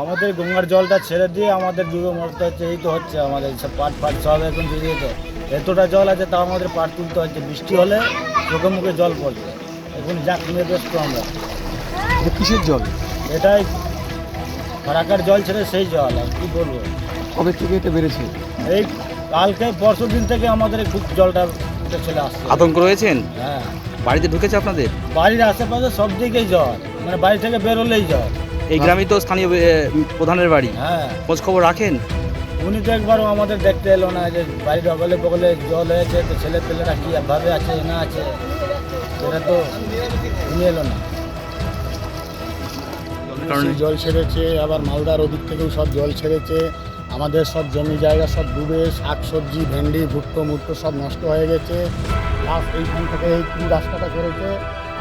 আমাদের গঙ্গার জলটা ছেড়ে দিয়ে আমাদের ডুবে মরতে হচ্ছে এই তো হচ্ছে আমাদের সব পাট ফাট সব এখন ডুবে যেত এতটা জল আছে তাও আমাদের পাট তুলতে হচ্ছে বৃষ্টি হলে চোখে মুখে জল পড়বে। এখন যা কিনে ব্যস্ত আমরা এটা কিসের জল? এটাই ফারাকার জল ছেড়ে সেই জল আর কি বলব? কবে থেকে এটা বেড়েছে? এই কালকে পরশু দিন থেকে আমাদের এই খুব জলটা চলে আসছে। আতঙ্ক রয়েছেন? হ্যাঁ। বাড়িতে ঢুকেছে আপনাদের? বাড়ির আশেপাশে সব দিকেই জল মানে বাড়ি থেকে বেরোলেই জল। এই গ্রামেই তো স্থানীয় প্রধানের বাড়ি। হ্যাঁ। খোঁজ খবর রাখেন? উনি তো একবারও আমাদের দেখতে এলো না যে বাড়ির অগলে বগলে জল হয়েছে তো ছেলে পেলেরা কি ভাবে আছে না আছে? সেটা তো উনি এলো না। জল ছেড়েছে আবার মালদার ওদিক থেকেও সব জল ছেড়েছে। আমাদের সব জমি জায়গা সব ডুবে শাক সবজি ভেন্ডি ভুট্টো মুট্টো সব নষ্ট হয়ে গেছে। প্লাস এইখান থেকে এই রাস্তাটা করেছে।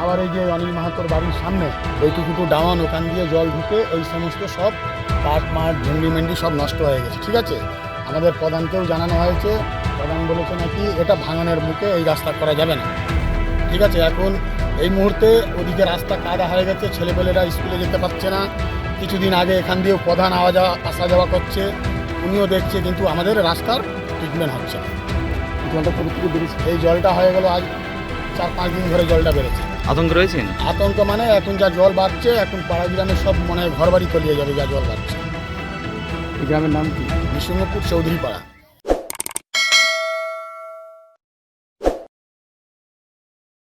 আবার এই যে অনিল মাহাতোর বাড়ির সামনে ওইটুকুটু ডাউন ওখান দিয়ে জল ঢুকে এই সমস্ত সব কাঠ, মাঠ, ভেন্ডি মেন্ডি সব নষ্ট হয়ে গেছে, ঠিক আছে? আমাদের প্রধানকেও জানানো হয়েছে, প্রধান বলেছে নাকি এটা ভাঙনের মুখে এই রাস্তা করা যাবে না, ঠিক আছে? এখন এই মুহূর্তে ওদিকে রাস্তা কাদা হয়ে গেছে, ছেলেপেলেরা স্কুলে যেতে পারছে না। কিছুদিন আগে এখান দিয়েও প্রধান আওয়া যাওয়া আসা যাওয়া করছে, উনিও দেখছে, কিন্তু আমাদের রাস্তার ট্রিটমেন্ট হচ্ছে জলটা এই জলটা হয়ে গেল আজ চার পাঁচ দিন ধরে জলটা বেড়েছে। আতঙ্ক রয়েছেন? আতঙ্ক মানে এখন যা জল বাড়ছে এখন পাড়া গ্রামে সব মনে হয় ঘর বাড়ি তলিয়ে যাবে যা জল বাড়ছে। এই গ্রামের নাম কি? বিষ্ণুপুর চৌধুরী পাড়া